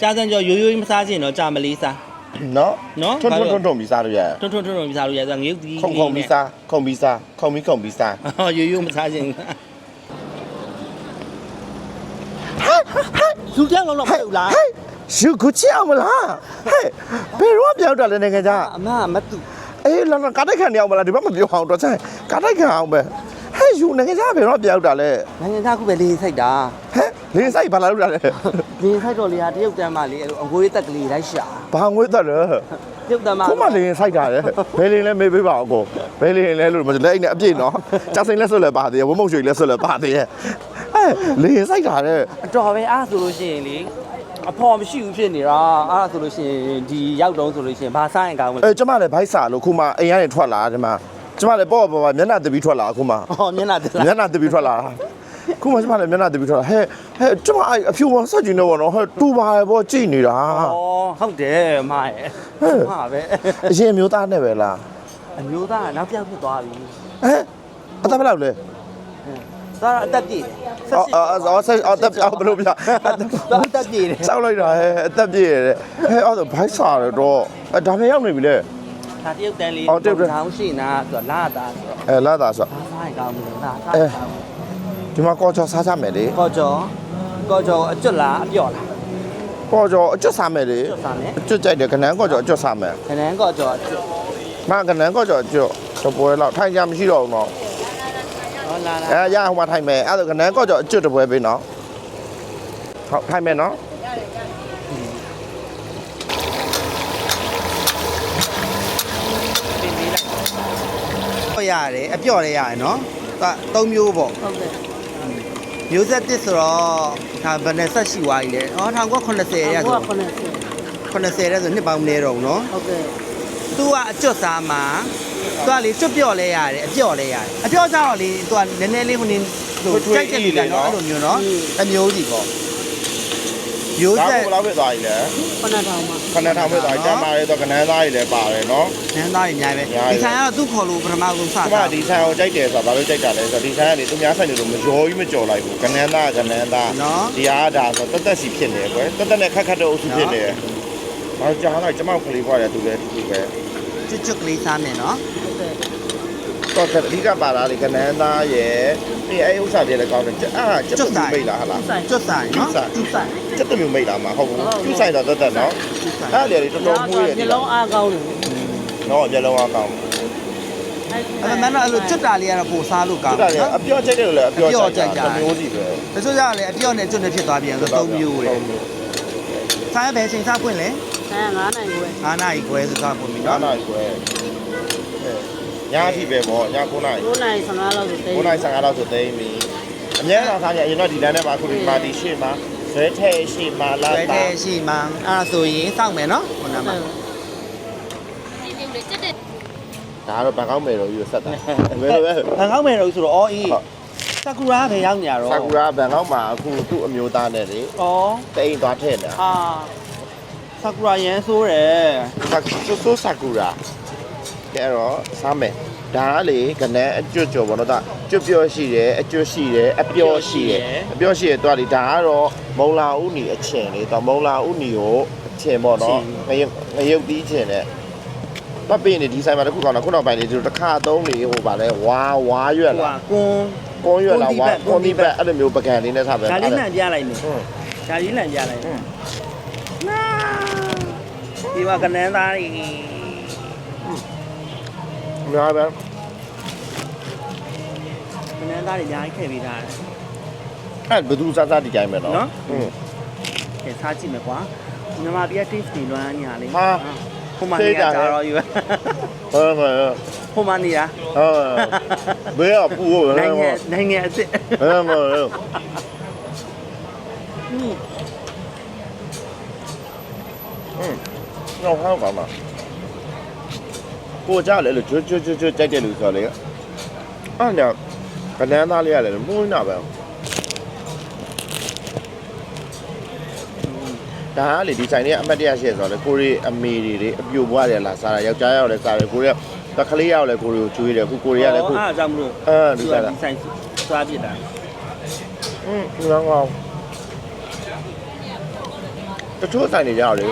ကြာစံကြောရိုးရိုးကြီးမစားချင်တော့ကြာမလေးစားနော်နော်ထွန်းဘာထွန်းလို့ထွန်းထွန်းပြီးစားလို့ရတယ်ထွန်းထွန်းထွန်းထွန်းပြီးစားလို့ရဆိုငရုတ်သီးခုံခုံပြီးစားခုံပြီးစားခုံပြီးခုံပြီးစားဟောရိုးရိုးမစားချင်ဘူးလူတယောက်လုံးတော့မဟုတ်လားဟဲ့ယူကိုချအောင်မလားဟဲ့ဘယ်တော့ပြောက်တာလဲနိုင်ငံခြားအမကမတူအေးလာလာကားတိုက်ခံနေအောင်မလားဒီဘက်မပြောအောင်တော့ဆိုင်ကားတိုက်ခံအောင်ပဲဟဲ့ယူနိုင်ငံခြားဘယ်တော့ပြောက်တာလဲနိုင်ငံသားခုပဲလေးဆိုင်တာဟဲ့ လင်းဆိုင်ဘာလာလို့တာလဲဒီဆိုင်တော်လေးကတရုတ်တန်းမလေးအဲ့လိုအငွေးတက်ကလေးလိုက်ရှာဘာငွေသက်လဲတရုတ်တန်းမခုမှလင်းဆိုင်တာလေဘယ်လင်းလဲမေးပေးပါအောင်ကိုဘယ်လင်းလဲလို့မလဲအဲ့နဲ့အပြည့်နော်ကြောက်စိမ့်လက်ဆွတ်လဲပါသေးရဲ့ဝမုတ်ရွှေလက်ဆွတ်လဲပါသေးရဲ့ဟဲ့လင်းဆိုင်တာတဲ့အတော်ပဲအားဆိုလို့ရှိရင်လေအဖော်မရှိဘူးဖြစ်နေတာအားဆိုလို့ရှိရင်ဒီရောက်တော့ဆိုလို့ရှိရင်ဘာစားရင်ကောင်းမလဲအဲကျမလည်းဘိုက်စာလို့ခုမှအိမ်ကနေထွက်လာဒီမှာကျမလည်းပေါ့ပေါ့ပေါ့မျက်နှာတပီးထွက်လာခုမှဟောမျက်နှာတက်လာမျက်နှာတပီးထွက်လာ ခုမှကျမလည်းမျက်နှာတပီးထွက်လာဟဲ့ဟဲ့ကျမအဲ့အဖြူဝဆက်ကြည့်နေပါတော့ဟဲ့တူပါရဲ့ပေါ့ကြည့်နေတာဩဟုတ်တယ်အမရဲ့ဟဲ့မှာပဲအရင်မျိုးသားနဲ့ပဲလားအမျိုးသားကနောက်ပြောက်ဖြစ်သွားပြီဟဲ့အသက်ဘယ်လောက်လဲသားအသက်ပြည့်အော်အော်အော်ဆက်အော်တက်ပြောင်းဘယ်လိုပြသားအသက်ပြည့်တယ်စောက်လိုက်တာဟဲ့အသက်ပြည့်ရတယ်ဟဲ့အော်ဆိုဘိုက်စာရတော့အဲဒါလည်းရောက်နေပြီလေဒါတရုတ်တန်းလေးအော်တရုတ်တန်းထောင်းရှိနာဆိုတော့လာတာဆိုတော့အဲလာတာဆိုဘာစားရင်ကောင်းမလဲလာစားအဲရင်ကောင်းမလဲ ဒီမှာကောချောစားကြမယ်လေကောကျော်ကောကျော်အကျွတ်လားအပြော့လားကောချောအကျွတ်စားမယ်လေအကျွတ်စားမယ်အကျွတ်ကြိုက်တယ်ခဏန်းကောချောအကျွတ်စားမယ်ခဏန်းကောကျော်အကျွတ်မကနန်းကောကြော်ကြော်တပွဲလောက်ထိုင်ကြမရှိတော့ဘူးနော်ဟောလာလာအဲရဟိုမှာထိုင်မယ်အဲ့ဒါကနန်းကောကြော်အကျွတ်တပွဲပေးနော်ဟုတ်ထိုင်မယ်နော်ပြင်ပေးလိုက်ဟောရတယ်အပြော့လည်းရတယ်နော်ဒါ၃မျိုးပေါ့ဟုတ်ကဲ့ မျိုးဆက်တစ်ဆိုတော့ဒါဘယ်နဲ့ဆက်ရှိသွားပြီလဲ။အော်1980ရ ဘု ဆို ရား90 80ရဲဆိုနှစ်ပေါင်းမနေတော့ဘူးနော် ဟုတ်ကဲ့ ။ तू ကအကျွတ်စားမှာ तू ကလေကျွတ်ပြော့လဲရတယ်အပြော့လဲရတယ်။အပြော့ကြတော့လေ तू ကနည်းနည်းလေးဟိုနေဟိုကြိုက်တဲ့လူကနော်အဲ့လိုမျိုးနော်။အမျိုးကြီးပေါ့။ မျိုးဒါဆက်ကဘယ်လောက်ဖြစ်သွားပြီလဲခုနထောင်မှာခဏထောင်ဖြစ်သွားကြမှာလေတော့ကနန်းသားကြီးလည်းပါတယ်နော်နန်းသားကြီးအများကြီးပဲအများကြီး။ဒီဆိုင်ကတော့သူ့ခေါ်လို့ပထမဆုံးစဒီတာမှာဒီဆိုင်ကိုကြိုက်တယ်ဆိုတာဘာလို့ကြိုက်တာလဲဆိုတော့ဒီဆိုင်ကနေသူများဆိုင်တွေလိုမရောကြီးမကြော်လိုက်ဘူးကနန်းသားကနန်းသားနော်ဒီအားဒါဆိုတက်တက်စီဖြစ်နေကွယ်တက်တက်နဲ့ခက်ခက်တဲ့အုပ်စုဖြစ်နေတယ်ဘာကြောင်လိုက်ကျမကလေးဖွားတယ်သူလည်းသူပဲကျွတ်ကျွတ်ကလေးစားမယ်နော်ဟုတ်ကဲ့ တော့အဓိကပါလာလေကနန်းသားရဲ့ဒီအဲဥစ္စာတွေလည်းကောင်းတယ်အာကျက်တူမိတ်လားဟာလားဆိုင်ကျွတ်စားနော်ကျွတ်စားကျွတ်စားကျက်တူမိတ်လားမဟုတ်ဘူးကျူးဆိုင်တော့တက်တက်နော်ကျွတ်စားအဲ့လေတော်တော်မွေးတယ်ညလုံးအားကောင်းတယ်နော်မျက်လုံးအကောင်းအဲ့ဒါမှတော့အဲ့လိုကျွတ်တာလေးကတော့ပိုစားလို့ကောကျွင်းတ်တာလေအပြော့ကြိုက်တယ်လို့လည်းအပြော့ကြိုက်တာအပြော့ကြိုက်တာတစ်မျိုးစီပဲတချို့ကြတော့လေအပြော့နဲ့ကျွတ်နဲ့ဖြစ်သွားပြန်ဆိုသုံးမျိုးလေစားရပဲချိန်စားပွင့်လေဆိုင်9နိုင်ကိုပဲ9နာရီခွဲဆိုစားပွင့်ပြီညာနော်နိုင်ကွယ် ညာအထိပဲပေါ့ညာ9နိုင်9နိုင်15လောက်ဆိုတိတ်9နိုင်15လောက်ဆိုသိမ်းပြီအများတော့စားကြအရင်တော့ဒီလမ်းထဲမှာအခုဒီပါတီရှေ့မှာဇွဲထဲရှေ့မှာလာဆွဲတာတဲ့ရှိမှအဲ့ဒါဆိုရင်စောင့်မယ်နော်ခုနကမှဒါကတော့ဘန်ကောက်မယ်တော့ယူဆက်တာဘယ်လိုပဲဘန်ကောက်မယ်တော့ဆိုတော့အော်အေးဆာကူရာပဲရောက်နေရတော့ဆာကူရာဘန်ကောက်မှာအခုသူ့အမျိုးသားနဲ့လေဩတိန်သွားထည့်နေတာအာဆာကူရာရန်ဆိုးတယ်ဆာဆိုဆိုဆာကူရာ ကဲတော့စားမယ်ဒါကလေကနန်းအကျွတ်ကြော်ဘောနော်ဒါကျွတ်ပြော့ရှိတယ်အကျွတ်ရှိတယ်အပြော့ရှိတယ်အပြော့ရှိတယ်တွားလေဒါကတော့မုံလာဥနီအချင်လေတော့မုံလာဥနီကိုအချင်ပေါ့နော်ငရုတ်ငရုတ်တီးချင်တဲ့ပတ်ပင်းနေဒီဆိုင်မှာတစ်ခုကောင်းတာခုနောက်ပိုင်းလေးဒီတစ်ခါသုံးလေဟိုပါလဲဝါဝါရွက်ဟိုလာကကွန်ကွန်ရွက်လာဝါကွကွန်န်ဒီဒီဘဘက်က်အဲ့လိုမျိုးပကံလေးနဲ့ထားပဲဒါလေးလန့်ပြလိုက်မယ်ဟုတ်ဒါလေးလန့်ပြလိုက်อืมဒီမှာကနန်းသားကြီး များပဲခဏသားတွေညာကြီးခဲပြီးသားတယ်အဲ့ဘယ်သူစားစားဒီကြိုင်ပဲနော်နော်อืมခဲစားကြည့်မယ်ကွာမြန်မာပြည် taste တွေလွမ်းညာလေးဟာဟိုမှာနေရကြတော့ယူဟုတ်ပါရဲ့ဟိုမှာနေရဟုတ်ဘယ်အပူဟိုနိုင်ငံနိုင်ငံအစ်စ်ဟုတ်ပါရဲ့嗯，那我还有干嘛？ ကိုကြလေလို့ကျွတ်ကျွတ်ကျွတ်ကျွတ်ကြိုက်တယ်လို့ဆိုလေအဲ့ညကနန်းသားလေးရတယ်မွေးနာပဲဒါကလေဒီဆိုင်လေးကအမတ်တရရှိရဆိုတော့လေကိုရီအမေတွေတွေအပြိုဘွားတွေလာစားတာယောက်ျားရောက်လဲစားတယ်ကိုရီကကလေးရောက်လဲကိုရီကိုကျွေးတယ်အခုကိုရီကလည်းအခုအားကြောင့်မလို့အဲဒီစားတာဒီဆိုင်သွားပြစ်တာอืมငေါငေါတချို့ဆိုင်တွေကြောက်လေ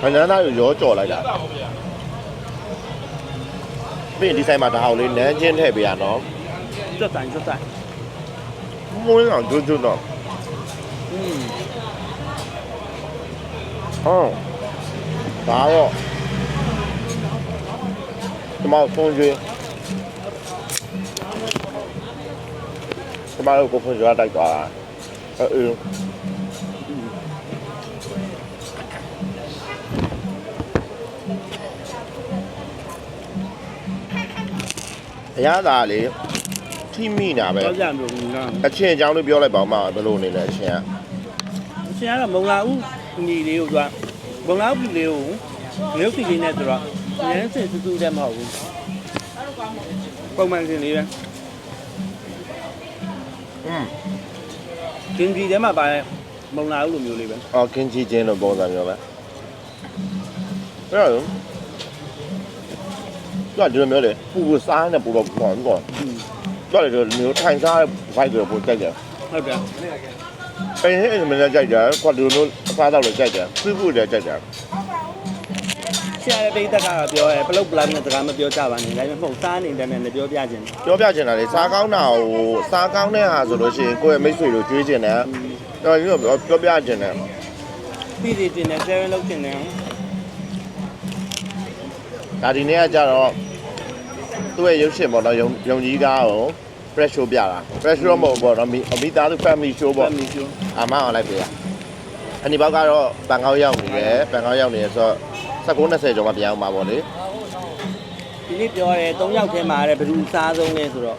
ဘနန်းသားကိုရောကြော်လိုက်တာ ပြီးရင်ဒီဆိုင်မှာတဟောင်းလေးနန်းချင်းထည့်ပေးရနော်ကျွတ်တိုင်ကျွတ်တိုင်မွေးအောင်ကျွတ်ကျွတ်တော့อืมဟုတ်ဒါတော့ဒီမှာဖုန်းကျွေးဒီမှာကိုဖုန်းကျွေးတိုက်သွားတာအဲအ င်းအရသာလေထိမိတာပဲတော့ကြမျိုးနော်အချင်းအကြောင်းလေးပြောလိုက်ပါဦးမဘယ်လိုနေလဲအချင်းကအရှင်ကတော့မုံလာဦးညီလေးကိုသူကမုံလာဦးပြည်လေးကိုမြို့စီလေးနဲ့ဆိုတော့ဉာဏ်စစ်စူးစူးတည်းမဟုတ်ဘူးပုံမှန်စင်လေးပဲอืมဒင်းကြီးထဲမှာပါတဲ့မုံလာဦးလိုမျိုးလေးပဲအော်ကင်းချီချင်းလို့ပုံစံမျိုးပဲအဲ့တော့ တော့ဒီလိုမျိုးလေပူပူစားနေပူတော့ပေါ့ပေါ့တော့လေဒီမျိုးထိုင်စားတဲ့ဘိုက်ကိုပိုကြိုက်တယ်ဟုတ်တယ်ပင်ဟင်းမင်းကြိုက်တယ်ကွာဒီလိုမျိုးအစားတော့လည်းကြိုက်တယ်ပြပူလည်းကြိုက်တယ်ဆရာရဲ့ပိတ်သက်ကတော့ပြောရဲပလုတ်ပလတ်နဲ့စကားမပြောကြပါနဲ့ဒါပေမဲ့မဟုတ်စားနေတဲ့နဲ့လည်းပြောပြခြင်းပြောပြချင်တာလေစားကောင်းတာကိုစားကောင်းတဲ့ဟာဆိုလို့ရှိရင်ကိုယ့်ရဲ့မိတ်ဆွေတို့ကြွေးချင်တယ်တော့ဒီလိုပြောပြချင်တယ်ပြည်စီတင်တယ်ဆယ်ရင်လုံးတင်တယ် ဒါဒီနေ့ကကြတော့သူ့ရဲ့ရုပ်ရှင်ပေါ့နော်ယုံယုံကြီးကားကို press show ပြတာ press show မဟုတ်ပေါ့နော်မိအမိသားစု family show ဘာပေါ့မီချိုအမအောင်လိုက်ပြရအနိဘောက်ကတော့ဘန်ကောက်ရောက်နေတယ်ဘန်ကောက်ရောက်နေရဆိုတော့19 20ကျော်မှပြန်အောင်ပါပေါ့လေဒီနေ့ပြောရဲ၃ယောက်ထဲမှာတဲ့ဘယ်သူစားဆုံးလဲဆိုတော့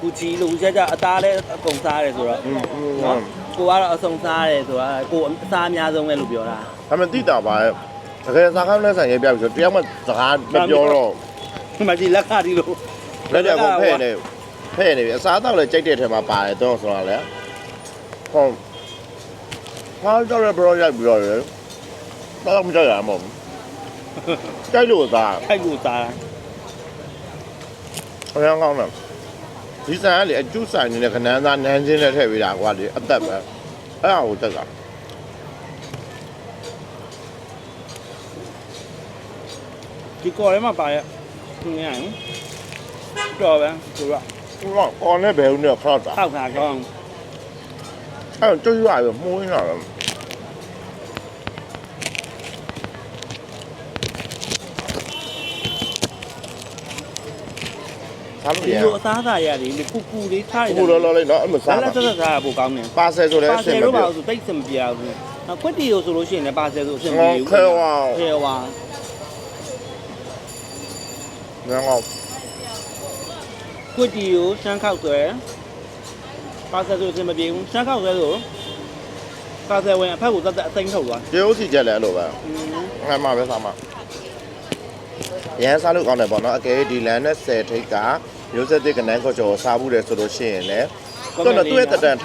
ကူချီလို့ဦးချက်ကြအသားလဲအကုန်စားတယ်ဆိုတော့อืมနော်ကိုကတော့အစုံစားတယ်ဆိုတာကိုအစားအများဆုံးလဲလို့ပြောတာဒါမှမသိတာပါရဲ့ တကယ်စားကောင်းတဲ့ဆိုင်ရေးပြပြီဆိုတော့တယောက်မှစကားမပြောတော့ဒီမှာဒီလက်ခဒီလို့လက်တက်ကိုဖဲ့နေဖဲ့နေပြီအစားတော့လည်းကြိုက်တဲ့ထဲမှာပါတယ်တော့ဆိုတော့လေဟုတ်ဟာတော့ဘရောရိုက်ပြီးတော့လေတော့မကြိုက်ရမှာမဟုတ်ဘူးကြိုက်လို့စားခိုက်ကိုစားတာအရင်ကောင်းတယ်ဒီဆိုင်ကလေအကျုဆိုင်နေတဲ့ခနန်းသားနန်းချင်းနဲ့ထည့်ပေးတာကွာလေအသက်ပဲအဲ့ဒါကိုတက်က ဒီကော်ထဲမှာပါရဲ့ငင်းရင်တော့ပဲဆိုတော့ဟိုကအော်နဲ့ဘယ်ဦးနဲ့ခောက်တာထောက်တာကောင်းအဲ့တော့ကျွတ်ရွာပြီးမှုန်းလာတယ်စားလို့ဒီရလိုအစားအစာရတယ်လေကူကူလေးထားရတယ်ခုလောလောလေးတော့အမစားစားလာပါတက်တက်စားဖို့ကောင်းတယ်ပါဆယ်ဆိုလည်းပါအဆဆင်ယ်မတော့ပြေပါဆိုတိတ်စမပြဘူး။ကွက်တီကိုဆိုလို့ရှိရင်လည်းပါဆယ်ဆိုအဆင်မငေါပြေဘူးခဲဝါ။ခဲဝါ ငေါကွက်တီကိုရှမ်းခောက်ဆွဲပါဆယ်ဆိုအဆင်မပြေဘူး။ရှမ်းခောက်ဆွဲဆိုပါဆယ်ဝင်အဖက်ကိုတက်တက်အသိမ်းထုတ်သွားပြေဦးစီချက်လည်းအဲ့လိုပဲ။อืมငါမှပဲစားမှာရန်စားလို့ကောင်းတယ်ပေါ့နော်အကယ်ဒီလန်နဲ့10ထိတ်ကမျိုးဆက်တဲ့ကနန်းခေါ်ကျော်စားဘူးတယ်ဆိုလို့ရှိရင်လည်းတော့သူ့ရဲ့တက်တန်1980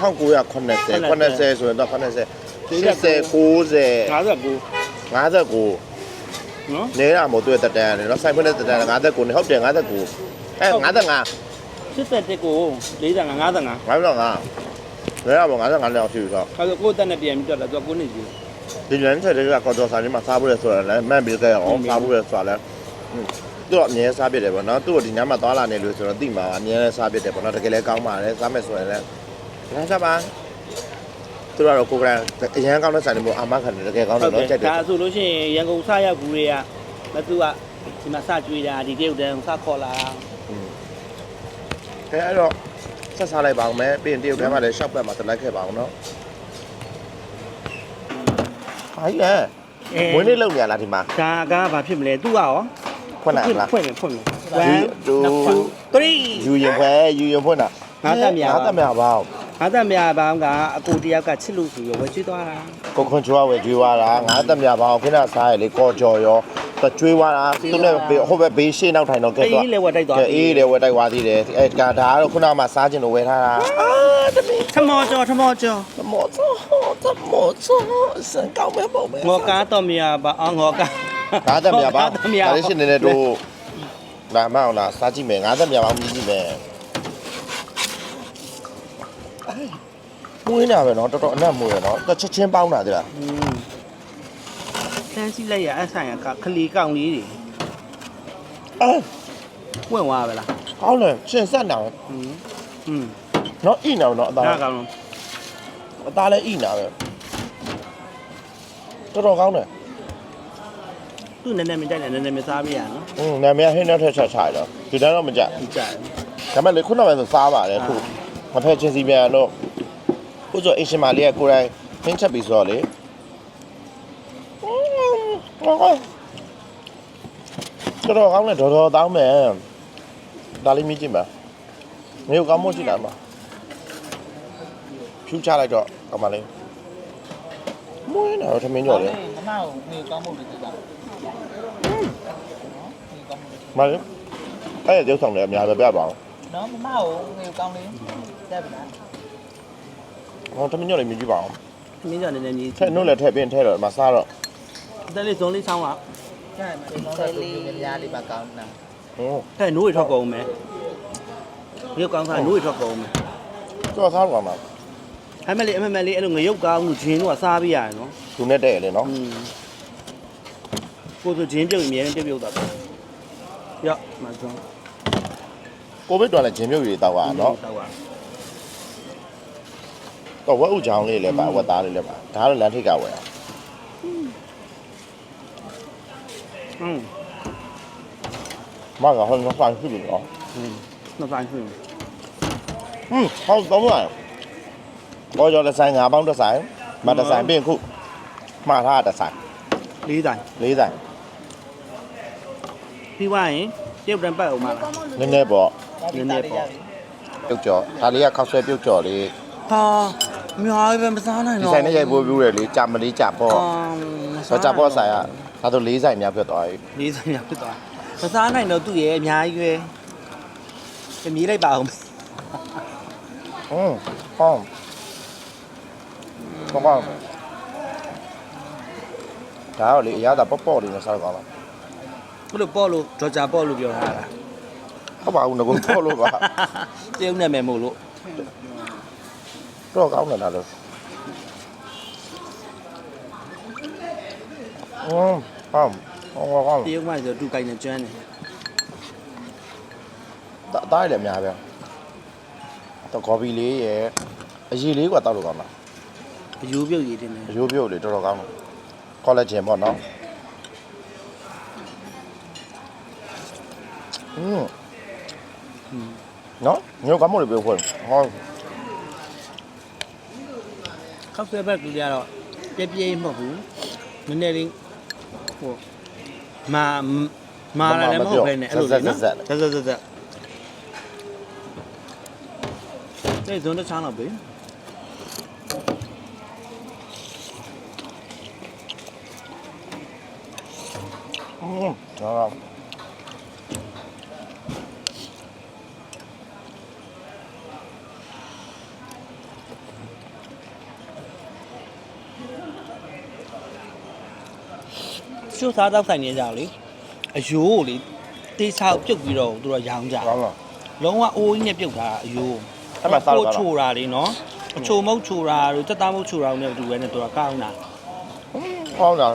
80ဆိုရင်တော့80 80 90 59 59 နော်နေတာမို့သူ့ရဲ့တက်တန်ရတယ်နော်ဆိုင်ဖွင့်တဲ့တက်တန်59နဲ့ဟုတ်တယ်59အဲ55 81ကို45 55ဘာလို့လဲငါလဲရပါ55လောက်ရှိပြီဆိုအဲဒါကိုတက်နဲ့ပြန်ပြီးတက်လာသူကကိုနေကြီးဒီလန်ချက်တွေကခေါ်ကျော်ဆိုင်မှာစားဘူးလေဆိုတာလည်းမှန်ပြီးကြရအောင်စားဘူးလေဆိုတာလည်းသူ့အမြဲစားပြတယ်ပေါ့နော်သူ့ကိုဒီညမှာသွားလာနေလို့ဆိုတော့တိမှာအမြဲလဲစားပြတယ်ပေါ့နော်တကယ်လဲကောင်းပါတယ်စားမယ်ဆိုရင်လည်းလမ်းစားပါ သူတို့ကတော့ကိုကရန်အရန်ကောင်းတဲ့ဆိုင်တွေမို့အာမခံတယ်တကယ်ကောင်းတယ်နော်ကြိုက်တယ်ဒါဆိုလို့ရှိရင်ရန်ကုန်စရောက်ဘူးတွေကမသူကဒီမှာစကြွေးတာဒီတရုတ်တန်းစခေါ်လာတာအဲအဲ့တော့ဆက်စားလိုက်ပါအောင်မယ်ပြီးရင်တရုတ်ထဲမှာလည်းရှောက်ပတ်မှာတက်လိုက်ခဲ့ပါအောင်နော်ဟိုင်းလေမွေးနေ့လုံနေရလားဒီမှာဒါကဘာဖြစ်မလဲသူကရောဖွင့်လိုက်လားဖွင့်မယ်ဖွင့်မယ်ယူတူ3ယူရင်ဖွဲယူရင်ဖွင့်တာငါတက်မြာငါတက်မြာပါအောင် ငါတက်မြာဘောင်းကအကိုတယောက်ကချစ်လို့ဆိုရဝယ်ကျွေးသွားတာကိုခွန်ချွားဝယ်ကျွေးသွားတာငါတက်မြာပါအောင်ခိနစားရလေကောကြော်ရောတကျွေးသွားတာသူနဲ့ဟိုဘက်ဘေးရှေ့နောက်ထိုင်တော့ကဲတော့အေးလေဝယ်တိုက်သွားအေးလေဝယ်တိုက်သွားသေးတယ်အဲဒါဒါကတော့ခုနကမှစားခြင်းလို့ဝယ်ထားတာအာတမီးထမောကျော်ထမောကျော်သမောသောသမောသောစံကောင်းမဲ့ပုံပဲငေါကားတော်မြာပါအော်ငေါကားငါတက်မြာပါငေါတက်မြာဒါလေးရှင်းနေတယ်တို့လာမအောင်လားစားကြည့်မယ်ငါတက်မြာပါမြည်ကြည့်မယ် မွေးနေပဲเนาะတော်တော်အနက်မွေးရเนาะတော့ချက်ချင်းပေါင်းတာတည်းလား อืม တန်းစီလိုက်ရအဆိုင်ရကခလီကောင်လေးတွေ အဲ ပွင့်သွားပါလား ကောင်းတယ်ရှင်ဆက်နာပဲ อืมอืม နော်ဣနာနော်အသား ဒါကောင်လုံး အသားလည်းဣနာပဲတော်တော်ကောင်းတယ် သူ့နည်းနည်းမကြိုက်နဲ့နည်းနည်းမစားပြရနော် อืมနာမည်ဟင်းနဲ့ထက်ချက်ချရတော့ဒီတန်းတော့မကြက် ဒီကြိုက် ဒါပေမဲ့လေခုနကပဲဆိုစားပါတယ်ခု မဖက်ချင်းစီပြန်တော့ခုဆိုအရှင်မလေးကကိုယ်တိုင်ဟင်းချက်ပြီးဆိုတော့လေတော်တော်ကောင်းတယ်တော်တော်တောင်းမယ်ဒါလေးမြင်ကြည့်ပါမျိုးကောင်းမို့ကြည့်လာမှာဖြူချလိုက်တော့ကောင်းပါလေမွေးနေတော့ထမင်းကြော်လေမမကိုနေကောင်းမှုတွေကြည့်ပါမလေးအဲ့ရတဲ့ဆောင်တယ်အများပဲပြပါအောင် နော်မမကိုနေကောင်းလေးတက်ပြီလားဟောထမင်းကြော်လေးမြင်ကြည့်ပါအောင်မင်းကြောင့်နည်းနည်းကြီးထက်နှုတ်လည်းထည့်ပြီးထည့်တော့မစားတော့တက်လေးဇုံလေးဆောင်းပါကျန်တယ်မလေးလေးများလေးပါကောင်းတာဟင်းဟဲ့နိုးရထွက်ကုန်မယ်ရုပ်ကောင်းစားနိုးရထွက်ကုန်မယ်တော့စားတော့မှာအဲ့မဲ့လေးအမမဲ့လေးအဲ့လိုငရုတ်ကောင်းမှုဂျင်းတို့ကစားပြရတယ်နော်သူနဲ့တဲ့လေနော်อืมကိုဆိုဂျင်းပြုတ်အမြဲတမ်းပြုတ်ပြုတ်တာပဲရော့မဆုံး ကိုဗစ်တော့လည်းဂျင်မြုပ်ရည်တောက်ပါနော် တောက်ပါ တော့ဝက်ဥချောင်းလေးလည်းပါဝက်သားလေးလည်းပါဒါကတော့လမ်းထိပ်ကဝယ် อืม မကဟောတော့ဖိုင်ဖြစ်ပြီနော် อืมနှစ်ပိုင်းဖြစ် ဟင်းဟောတော့မလားဘောကျော်တစ်ဆိုင်၅ပေါင်းတစ်ဆိုင်မတစ်ဆိုင်ပြင်ခုမှားထားတစ်ဆိုင် လေးတိုင်း ၄ဆိုင် ပြီးသွားရင်ပြုတ်တံပတ်အောင်မလား နည်းနည်းပေါ့ နည်းနည်းပေါ့ပြုတ်ကျော်ဒါလေးကခောက်ဆွဲပြုတ်ကျော်လေးဟာအများကြီးပဲမစားနိုင်ဒီတော့ဆိုင်နဲ့ရိုက်ပိုးပြူးတယ်လေကြာမလေးကြာပေါ့ဆိုကြာပေါ့ဆိုင်ကဒါဆို၄ဆိုင်များပြတ်သွားပြီလေးဆိုင်ရဖြစ်သွားမစားနိုင်တော့သူ့ရဲ့အများကြီးပဲတမီးလိုက်ပါအောင်ဟင်းဟောကောင်းပါဒါတော့လေအရသာပေါ့ပေါ့လေးနဲ့စားတော့ကောင်းလားဘလို့ပေါ့လို့ဂျော်ဂျာပေါ့လို့ပြောထားတာ ဟုတ်ပါဘူးငကုံခေါ်လို့ပါတရုတ်နာမည်မို့လို့တော့ကောင်းတယ်လားလို့ဟွန်းဟမ်ဟောကောင်းတရုတ်မှဆိုတူကိုင်နဲ့ကျွမ်းတယ်တာတားရတယ်အများပဲတော့ကော်ပီလေးရယ်အရည်လေးကတောက်လို့ကောင်းလားအယိုးပြုတ်ရည်တင်တယ်အရိုးပြုတ်လေးတော်တော်ကောင်းတယ်ကောလာဂျင်ပေါ့နော်ဟွန်း နော်ညောကမို့လို့ပြောဖွင့်ဟောခောက်ဆွဲဘက်ကူကြတော့ပြပြမဟုတ်ဘူးနည်းနည်းလေးဟိုမာမာလာလည်းမဟုတ်ပဲနဲ့အဲ့လိုလေနော်ဇက်ဇက်ဇက်ဇက်တဲ့ဇွန်တစ်ချောင်းတော့ပဲอืม နော်ရှုပ်စားတော့ဆိုင်နေကြလေအယိုးကိုလေတေးချောက်ပြုတ်ပြီးတော့သူတို့ရောင်းကြကောင်းလား လုံးဝအိုးကြီးနဲ့ပြုတ်တာအယိုးအဲ့မှာစားလို့ကောင်းလား ချိုတာလေနော်အချိုမုတ်ချိုတာတို့တက်သားမုတ်ချိုတာနဲ့တူပဲနဲ့သူကကောင်းတာဟောလား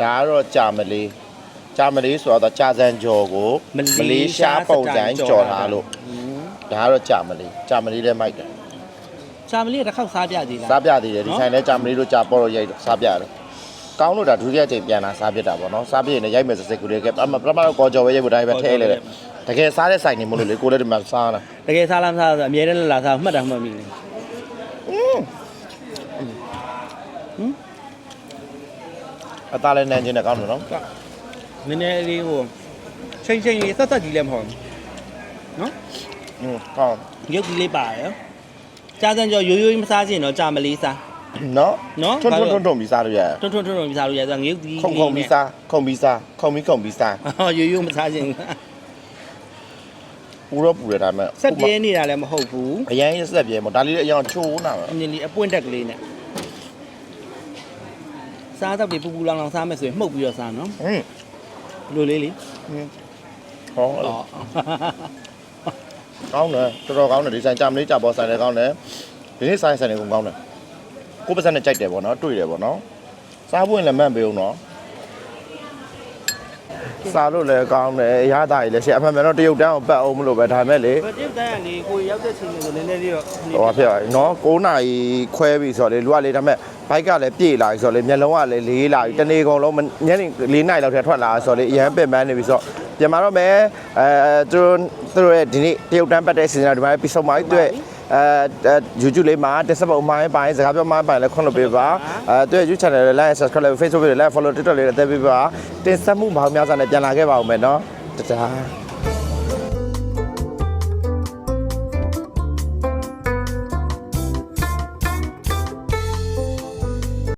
ဒါကတော့ကြာမလေးကြာမလေးဆိုတော့ကြာစံကျော်ကိုမလေးရှားပုံစံကြော်ထားလို့ဟင်းဒါကတော့ကြာမလေးကြာမလေးလည်းမိုက်တယ်ချာမလေးတစ်ခေါက်စားပြသေးလားစားပြသေးတယ်ဒီဆိုင်လဲကြာမလေးတို့ကြာပေါ်တော့ရိုက်တော့စားပြတယ် ကောင်းလို့ဒါဒုတိယချိန်ပြန်လာစားပြတာပေါ့နော်စားပြရင်လည်းရိုက်မယ်စစိတ်ကူတွေကပမပမတော့ကောကြော်ပဲရိုက်ဖို့တိုင်းပဲထဲလဲတယ်တကယ်စားတဲ့ဆိုင်နေမလို့လေကိုလည်းဒီမှာစားတာတကယ်စားလားမစားလားဆိုအမြဲတမ်းလာစားမှတ်တာမှတ်မိတယ်အသားလည်းနန်းချင်းနဲ့ကောင်းတယ်နော်နည်းနည်းလေးဟိုချိန်ချိန်လေးဆက်ဆက်ကြီးလည်းမဟုတ်ဘူးနော်อืมကောင်းရုပ်ကြီးလေးပါတယ်ကြားစမ်းကြောရိုးရိုးမစားချင်တော့ကြာမလေးစား နော်နော်ထွန်းထွန်းထွန်းထွန်းပြီးစားလို့ရတယ်ထွန်းထွန်းထွန်းထွန်းပြီးစားလို့ရဆိုငရုပ်ကြီးခုံခုံပြီးစားခုံပြီးစားခုံပြီးခုံပြီးစားဟောရိုးရိုးမစားချင်ပူတော့ပူတယ်ဒါပေမဲ့ဆက်ပြဲနေတာလည်းမဟုတ်ဘူးအရင်ဆက်ပြဲမို့ဒါလေးလည်းအရင်ချိုးနာပဲအမြင်လေးအပွင့်တက်ကလေးနဲ့စားတော့ဒီပူပူလောင်လောင်စားမယ်ဆိုရင်မှုတ်ပြီးတော့စားနော်อืมလိုလေးလေးဟောအော်ကောင်းတယ်တော်တော်ကောင်းတယ်ဒီဆိုင်ကြာမလေးကြာပေါ်ဆိုင်လည်းကောင်းတယ်ဒီနေ့ဆိုင်ဆိုင်လည်းကောင်းတယ် ကိုယ်ပါစနဲ့ကြိုက်တယ်ပေါ့နော်တွေ့တယ်ပေါ့နော်စစားပွင့်လည်းမှန်ပေးအောင်နော်စားလို့လည်းကောင်းတယ်အရသာကြီးလည်းရှိအမှန်မှန်တော့တရုတ်တန်းကိုပတ်အောင်မလို့ပဲဒါပေမဲ့လေဘယ်တစ်တန်းကလေကိုရောက်တဲ့ချိန်ကိုနည်းနည်းလေးတော့ဟိုဖြစ်ပါနော်9နာရီခွဲပြီဆိုတော့လေလူကလေဒါပေမဲ့ဘိုက်ကလည်းပြေးလာပြီဆိုတော့လေမျက်လုံးကလည်းလေးလာပြီတနေ့ကုန်လုံးညနေ4နာရီလောက်ထဲထွက်လာဆိုတော့လေအရန်ပင်ပန်းနေပြီဆိုတော့ပြန်มาတော့မယ်အဲသူတို့သူတို့ရဲ့ဒီနေ့တရုတ်တန်းပတ်တဲ့စီစဉ်တော့ဒီမှာပြီးဆုံးပါပြီတွေ့ အဲ YouTube လေးမှာတက်စပ်ပုံမိုင်းပိုင်းစကားပြောမိုင်းပိုင်းလည်းခွင့်လို့ပေးပါအဲသူရဲ့ YouTube channel လေး like subscribe လေး Facebook လေး like follow TikTok လေးလည်းတက်ပေးပါတင်ဆက်မှုဘာမှမများစားနဲ့ပြန်လာခဲ့ပါဦးမယ်နော်တတား